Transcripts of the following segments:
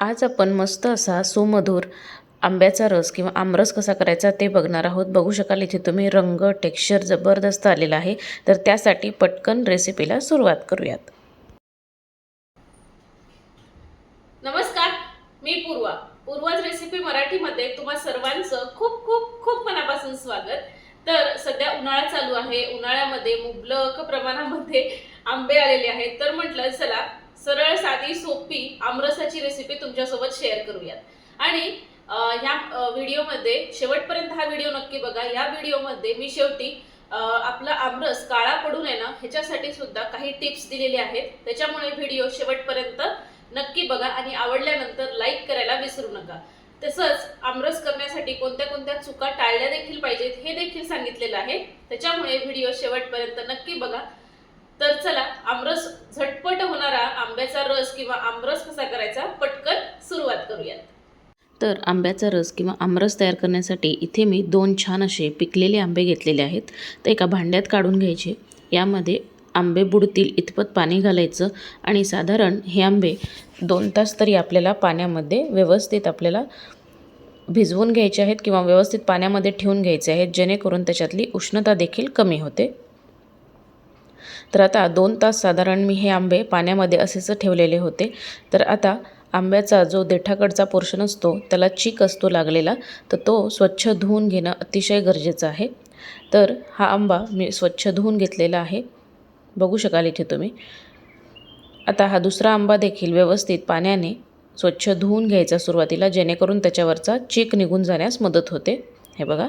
आज आपण मस्त असा सुमधुर आंब्याचा रस किंवा आमरस कसा करायचा ते बघणार आहोत. बघू शकाल इथे तुम्ही रंग टेक्स्चर जबरदस्त आलेला आहे. तर त्यासाठी पटकन रेसिपीला सुरुवात करूयात. नमस्कार मी पूर्वा. पूर्वाज रेसिपी मराठीमध्ये तुम्हा सर्वांचं खूप खूप खूप मनापासून स्वागत. तर सध्या उन्हाळा चालू आहे. उन्हाळ्यामध्ये मुबलक प्रमाणामध्ये आंबे आलेले आहेत. तर म्हटलं चला सरळ साधी सोपी आमरसाची रेसिपी तुमच्यासोबत शेअर करूयात. आणि ह्या व्हिडिओमध्ये शेवटपर्यंत हा व्हिडिओ नक्की बघा. या व्हिडिओमध्ये मी शेवटी आपला आमरस काळा पडू नये ना ह्याच्यासाठी सुद्धा काही टिप्स दिलेले आहेत. त्याच्यामुळे व्हिडिओ शेवटपर्यंत नक्की बघा आणि आवडल्यानंतर लाईक करायला विसरू नका. तसंच आमरस करण्यासाठी कोणत्या कोणत्या चुका टाळल्या देखील पाहिजेत हे देखील सांगितलेलं आहे. त्याच्यामुळे व्हिडिओ शेवटपर्यंत नक्की बघा. तर चला आमरस झटपट होणारा आंब्याचा रस किंवा आमरस कसा करायचा पटकन सुरुवात करूयात. तर आंब्याचा रस किंवा आमरस तयार करण्यासाठी इथे मी दोन छान असे पिकलेले आंबे घेतलेले आहेत. तर एका भांड्यात काढून घ्यायचे. यामध्ये आंबे बुडतील इतपत पाणी घालायचं आणि साधारण हे आंबे दोन तास तरी आपल्याला पाण्यामध्ये व्यवस्थित आपल्याला भिजवून घ्यायचे आहेत किंवा व्यवस्थित पाण्यामध्ये ठेवून घ्यायचे आहेत जेणेकरून त्याच्यातली उष्णता देखील कमी होते. तर आता दोन तास साधारण मी हे आंबे पाण्यामध्ये असेच ठेवलेले होते. तर आता आंब्याचा जो देठाकडचा पोर्शन असतो त्याला चीक असतो लागलेला तर तो स्वच्छ धुवून घेणं अतिशय गरजेचं आहे. तर हा आंबा मी स्वच्छ धुवून घेतलेला आहे. बघू शकाल इथे तुम्ही. आता हा दुसरा आंबा देखील व्यवस्थित पाण्याने स्वच्छ धुवून घ्यायचा सुरुवातीला जेणेकरून त्याच्यावरचा चीक निघून जाण्यास मदत होते. हे बघा.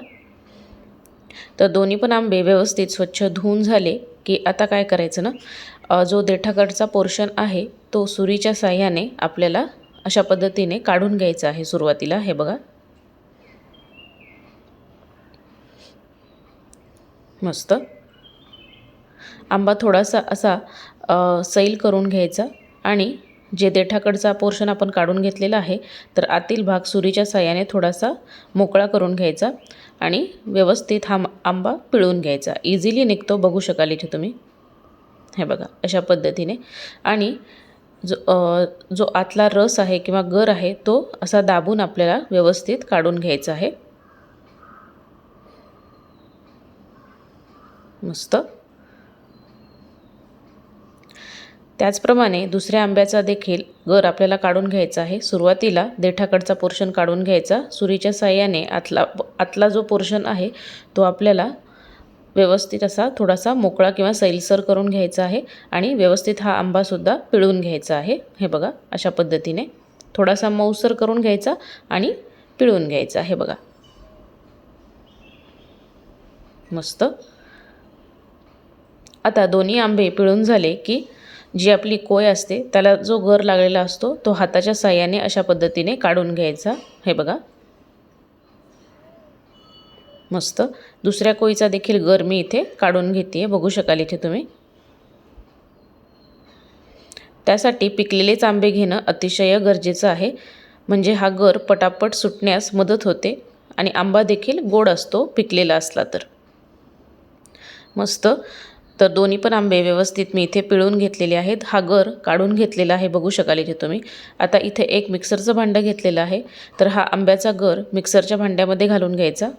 तर दोन्ही पण आंबे व्यवस्थित स्वच्छ धुवून झाले. की आता काय करायचं ना? जो देठाकडचा पोर्शन आहे तो सुरीच्या साह्याने आपल्याला अशा पद्धतीने काढून घ्यायचा आहे सुरुवातीला. हे बघा. मस्त. आंबा थोडासा असा सैल करून घ्यायचा आणि जे देठाकडचा पोर्शन आपण काढून घेतलेला आहे तर आतील भाग सुरीच्या साह्याने थोडासा मोकळा करून घ्यायचा आणि व्यवस्थित हा आंबा पिळून घ्यायचा. इझिली निघतो बघू शकाल इथे तुम्ही. हे बघा अशा पद्धतीने. आणि जो जो आतला रस आहे किंवा गर आहे तो असा दाबून आपल्याला व्यवस्थित काढून घ्यायचा आहे. मस्त. त्याचप्रमाणे दुसऱ्या आंब्याचा देखील गर आपल्याला काढून घ्यायचा आहे. सुरुवातीला देठाकडचा पोर्शन काढून घ्यायचा. सुरीच्या साह्याने आतला आतला जो पोर्शन आहे तो आपल्याला व्यवस्थित असा थोडासा मोकळा किंवा सैलसर करून घ्यायचा आहे आणि व्यवस्थित हा आंबासुद्धा पिळून घ्यायचा आहे. हे बघा अशा पद्धतीने थोडासा मऊसर करून घ्यायचा आणि पिळून घ्यायचा हे बघा. मस्त. आता दोन्ही आंबे पिळून झाले की जी आपली कोय असते त्याला जो गर लागलेला असतो तो हाताच्या साह्याने अशा पद्धतीने काढून घ्यायचा. हे बघा. मस्त. दुसऱ्या कोयीचा देखील गर मी इथे काढून घेते बघू शकाल इथे तुम्ही. त्यासाठी पिकलेलेच आंबे घेणं अतिशय गरजेचं आहे. म्हणजे हा गर पटापट सुटण्यास मदत होते आणि आंबा देखील गोड असतो पिकलेला असला तर. मस्त. तर दोन्ही पण आंबे व्यवस्थित मी इथे पिळून घेतलेले आहेत. हा गर काढून घेतलेला आहे बघू शकाल इथे तुम्ही. आता इथे एक मिक्सरचं भांडं घेतलेलं आहे. तर हा आंब्याचा गर मिक्सरच्या भांड्यामध्ये घालून घ्यायचा.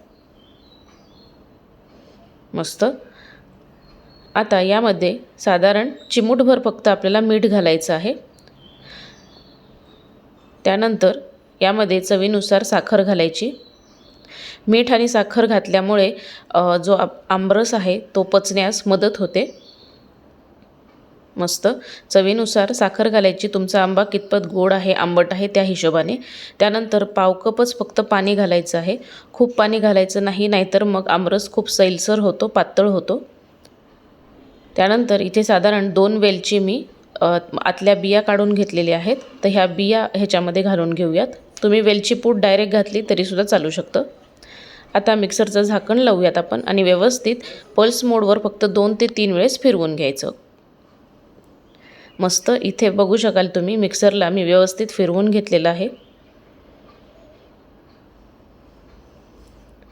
मस्त. आता यामध्ये साधारण चिमूटभर फक्त आपल्याला मीठ घालायचं आहे. त्यानंतर यामध्ये चवीनुसार साखर घालायची. मीठ आणि साखर घातल्यामुळे जो आंबरस आहे तो पचण्यास मदत होते. मस्त. चवीनुसार साखर घालायची. तुमचा आंबा कितपत गोड आहे आंबट आहे त्या हिशोबाने. त्यानंतर पाव कपच फक्त पाणी घालायचं आहे. खूप पाणी घालायचं नाही नाहीतर मग आमरस खूप सैलसर होतो पातळ होतो. त्यानंतर इथे साधारण दोन वेलची मी आतल्या बिया काढून घेतलेल्या आहेत. तर ह्या बिया ह्याच्यामध्ये घालून घेऊयात. तुम्ही वेलची पूड डायरेक्ट घातली तरीसुद्धा चालू शकतं. आता मिक्सरचं झाकण लावूयात आपण आणि व्यवस्थित पल्स मोडवर फक्त दोन ते तीन वेळेस फिरवून घ्यायचं. मस्त इथे बघू शकाल तुम्ही मिक्सरला मी व्यवस्थित फिरवून घेतलेलं आहे.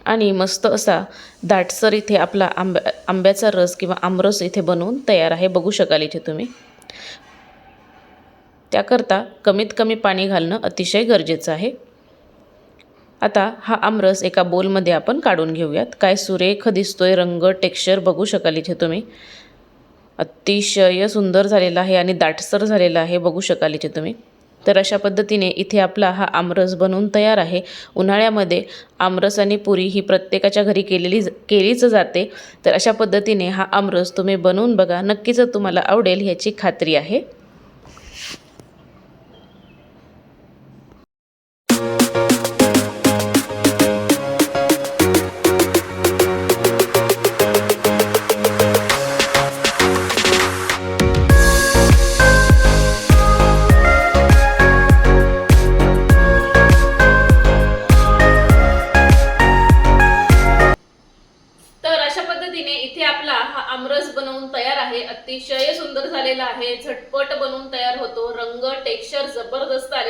आणि मस्त असा दाटसर इथे आपला आंब्या आंब्याचा रस किंवा आमरस इथे बनवून तयार आहे बघू शकाल इथे तुम्ही. त्याकरता कमीत कमी पाणी घालणं अतिशय गरजेचं आहे. आता हा आमरस एका बोलमध्ये आपण काढून घेऊयात. काय सुरेख दिसतोय रंग टेक्स्चर बघू शकाल इथे तुम्ही. अतिशय सुंदर झालेला आहे आणि दाटसर झालेला आहे बघू शकाल इथे तुम्ही. तर अशा पद्धतीने इथे आपला हा आमरस बनवून तयार आहे. उन्हाळ्यामध्ये आमरस आणि पुरी ही प्रत्येकाच्या घरी केलेली केलीच जाते. तर अशा पद्धतीने हा आमरस तुम्ही बनवून बघा. नक्कीच तुम्हाला आवडेल ह्याची खात्री आहे.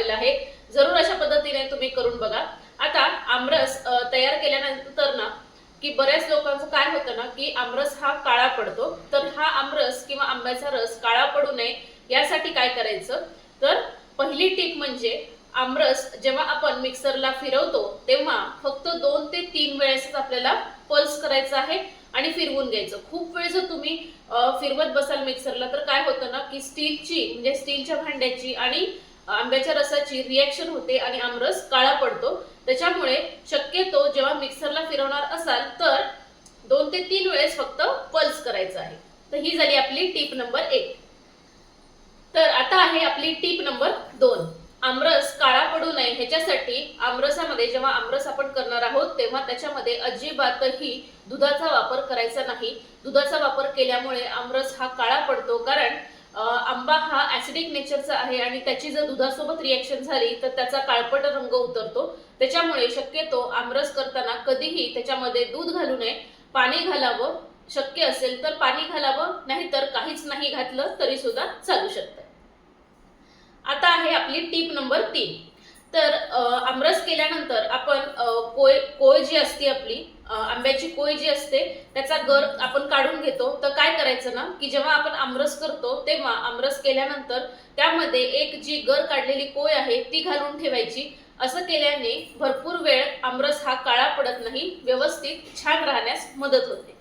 आलेला आहे. जरूर अशा पद्धतीने तुम्ही करून बघा. आता आमरस तयार केल्यानंतर ना की बऱ्याच लोकांचं काय होतं ना की आमरस हा काळा पडतो. तर हा आमरस किंवा आंब्याचा रस काळा पडू नये यासाठी काय करायचं? तर पहिली टीप म्हणजे आमरस जेव्हा आपण मिक्सरला फिरवतो तेव्हा फक्त दोन ते तीन वेळेसच आपल्याला पल्स करायचं आहे आणि फिरवून घ्यायचं. खूप वेळ जर तुम्ही फिरवत बसाल मिक्सरला तर काय होतं ना की स्टीलची म्हणजे स्टीलच्या भांड्याची आणि आंब्याच्या रसाची रिॲक्शन होते आणि आमरस काळा पडतो. त्याच्यामुळे शक्यतो जेव्हा मिक्सरला फिरवणार असाल तर दोन ते तीन वेळेस फक्त पल्स करायचं आहे. तर ही झाली आपली टीप नंबर एक. तर आता आहे आपली टीप नंबर दोन. आमरस काळा पडू नये ह्याच्यासाठी आमरसामध्ये जेव्हा आमरस आपण करणार आहोत तेव्हा त्याच्यामध्ये अजिबातही दुधाचा वापर करायचा नाही. दुधाचा वापर केल्यामुळे आमरस हा काळा पडतो. कारण आंबा हा ऍसिडिक नेचरचा आहे आणि त्याची जर दुधासोबत रिॲक्शन झाली तर त्याचा काळपट रंग उतरतो. त्याच्यामुळे शक्यतो आमरस करताना कधीही त्याच्यामध्ये दूध घालू नये पाणी घालावं. शक्य असेल तर पाणी घालावं नाहीतर काहीच नाही घातलं तरी सुद्धा चालू शकतं. आता आहे आपली टीप नंबर तीन. तर आमरस केल्यानंतर आपण कोय कोय जी असते आपली आंब्याची कोय जी असते त्याचा गर आपण काढून घेतो. तर काय करायचं ना की जेव्हा आपण आमरस करतो तेव्हा आमरस केल्यानंतर त्यामध्ये एक जी गर काढलेली कोय आहे ती घालून ठेवायची. असं केल्याने भरपूर वेळ आमरस हा काळा पडत नाही व्यवस्थित छान राहण्यास मदत होते.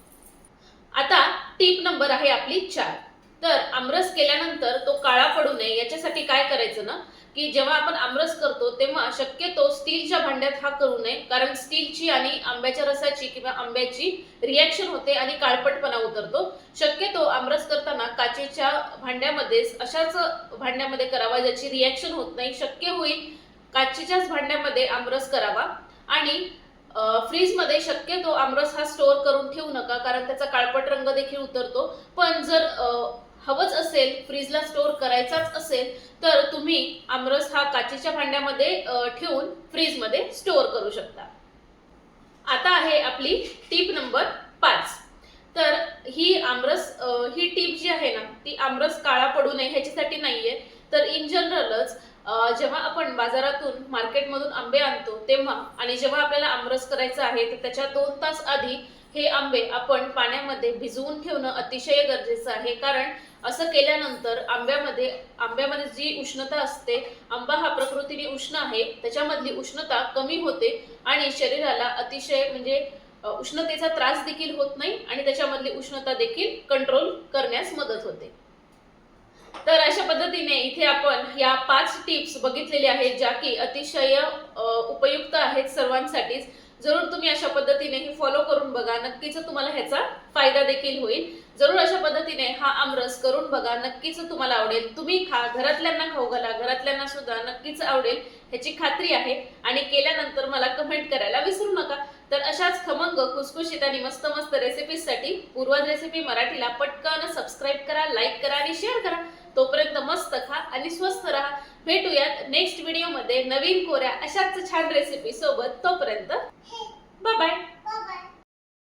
आता टीप नंबर आहे आपली चार. तर आमरस केल्यानंतर तो काळा पडू नये याच्यासाठी काय करायचं ना की जेव्हा आपण आमरस करतो तेव्हा शक्यतो स्टीलच्या भांड्यात हा करू नये. कारण स्टीलची आणि आंब्याच्या रसाची किंवा आंब्याची रिॲक्शन होते आणि काळपटपणा उतरतो. शक्यतो आमरस करताना काचेच्या भांड्यामध्ये अशाच भांड्यामध्ये करावा ज्याची रिॲक्शन होत नाही. शक्य होईल काचेच्याच भांड्यामध्ये आमरस करावा. आणि फ्रीजमध्ये शक्यतो आमरस हा स्टोअर करून ठेवू नका कारण त्याचा काळपट रंग देखील उतरतो. पण जर हवंच असेल फ्रीजला स्टोअर करायचाच असेल तर तुम्ही आमरस हा काचेच्या भांड्यामध्ये ठेवून फ्रीजमध्ये स्टोअर करू शकता. आता आहे आपली टीप नंबर पाच. तर ही आमरस ही टीप जी आहे ना ती आमरस काळा पडू नये ह्याच्यासाठी नाहीये. तर इन जनरलच जेव्हा आपण बाजारातून मार्केटमधून आंबे आणतो तेव्हा आणि जेव्हा आपल्याला आमरस करायचा आहे तर त्याच्या दोन तास आधी हे आंबे आपण पाण्यामध्ये भिजवून ठेवणं अतिशय गरजेचं आहे. कारण असं केल्यानंतर आंब्यामध्ये आंब्यामध्ये जी उष्णता असते आंबा हा प्रकृतीने उष्ण आहे त्याच्यामधली उष्णता कमी होते आणि शरीराला अतिशय म्हणजे उष्णतेचा त्रास देखील होत नाही आणि त्याच्यामधली उष्णता देखील कंट्रोल करण्यास मदत होते. तर अशा पद्धतीने इथे आपण या पाच टिप्स बघितलेल्या आहेत ज्या की अतिशय उपयुक्त आहेत सर्वांसाठीच. जरूर तुम्ही अशा पद्धतीने हे फॉलो करून बघा. नक्कीच तुम्हाला ह्याचा फायदा देखील होईल. जरूर अशा पद्धतीने हा आमरस करून बघा. नक्कीच तुम्हाला आवडेल. तुम्ही खा. घरातल्यांना खाऊ घाला. घरातल्यांना सुद्धा नक्कीच आवडेल ह्याची खात्री आहे. आणि केल्यानंतर मला कमेंट करायला विसरू नका. तर अशाच खमंग खुसखुशीत आणि मस्त मस्त रेसिपीजसाठी पूर्वज रेसिपी मराठीला पटकन सबस्क्राईब करा लाईक करा आणि शेअर करा. तोपर्यंत मस्त खा आणि स्वस्त राहा. भेटूयात नेक्स्ट व्हिडिओमध्ये नवीन कोऱ्या अशाच छान रेसिपी सोबत. तोपर्यंत बाय बाय